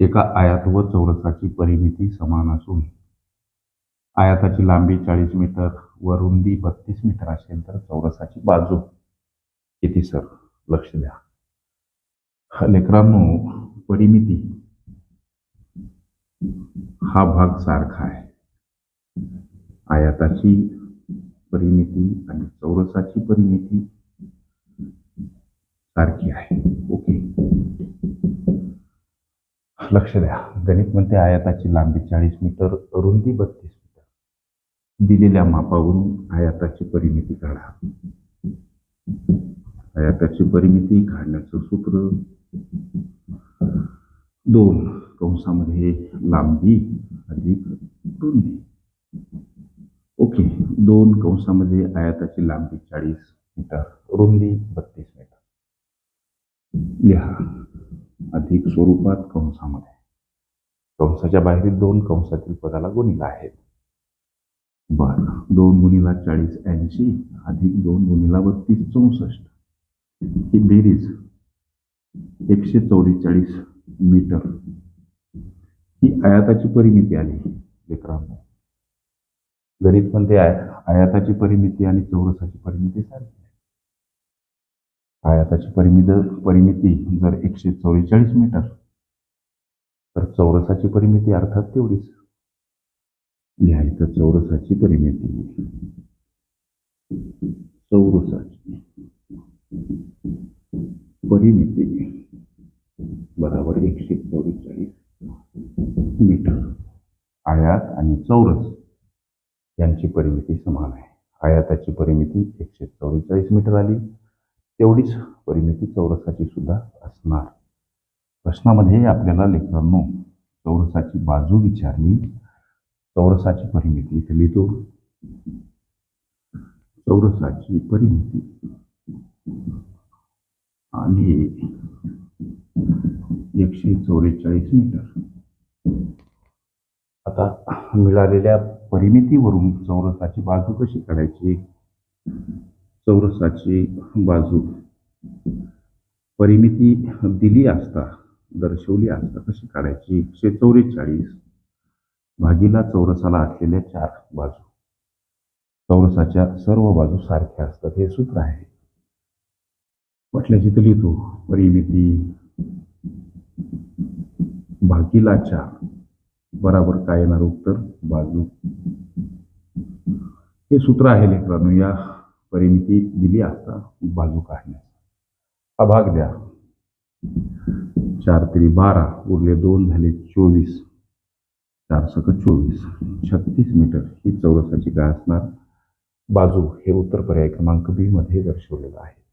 एका आयात व चौरसाची परिमिती समान असून आयाताची लांबी चाळीस मीटर व रुंदी बत्तीस मीटर असेल तर चौरसाची बाजू किती सर? लक्ष द्या. लेकरांनो परिमिती हा भाग सारखा आहे. आयाताची परिमिती आणि चौरसाची परिमिती सारखी आहे. लक्ष द्या. गणित म्हणते आयाताची लांबी चाळीस मीटर रुंदी बत्तीस मीटर. दिलेल्या मापावरून आयाताची परिमिती काढा. आयाताची परिमिती काढण्याचं सूत्र दोन. कंसामध्ये लांबी अधिक रुंदी. ओके. दोन. कंसामध्ये आयाताची लांबी चाळीस मीटर रुंदी बत्तीस मीटर. लिहा. अधिक स्वरूपात कंसामध्ये. कंसाच्या बाहेरील दोन कंसातील पदाला गुणिला आहेत. बर. दोन गुणिला चाळीस ऐंशी अधिक दोन गुणिला बत्तीस चौसष्ट. ही बेरीज एकशे चौवेचाळीस मीटर. ही आयाताची परिमिती आली लेकरांनो. गणित म्हणते आयाताची परिमिती आणि चौरसाची परिमिती सारखी आयाताची परिमित परिमिती जर एकशे चौवेचाळीस मीटर तर चौरसाची परिमिती अर्थात तेवढीच. लिहायचं चौरसाची परिमिती. चौरसाची परिमिती बरोबर एकशे चौवेचाळीस मीटर. आयात आणि चौरस यांची परिमिती समान आहे. आयाताची परिमिती एकशे चौवेचाळीस मीटर आली. तेवढीच परिमिती चौरसाची सुद्धा असणार. प्रश्नामध्ये आपल्याला लेकरांनो चौरसाची बाजू विचारली. चौरसाची परिमिती इथे लिहितो. चौरसाची परिमिती. आणि एकशे चौवेचाळीस मीटर. आता मिळालेल्या परिमितीवरून चौरसाची बाजू कशी काढायची? चौरसाची बाजू परिमिती दिली असता दर्शवली असता कशी काढायची? एकशे चौवेचाळीस भागीला चौरसाला असलेल्या चार बाजू. चौरसाच्या सर्व बाजू सारख्या असतात हे सूत्र आहे. म्हटल्याची तर लिहितो परिमिती भागीला चार बराबर काय येणार उत्तर? बाजू. हे सूत्र आहे लेकरांनो या परिमिती दिली असता बाजू काढण्यास. हा भाग द्या. चार तरी बारा उरले दोन झाले चोवीस. चार सक चोवीस. छत्तीस मीटर ही चौरसाची काय असणार. बाजू हे उत्तर पर्याय क्रमांक बी मध्ये दर्शवलेलं आहे.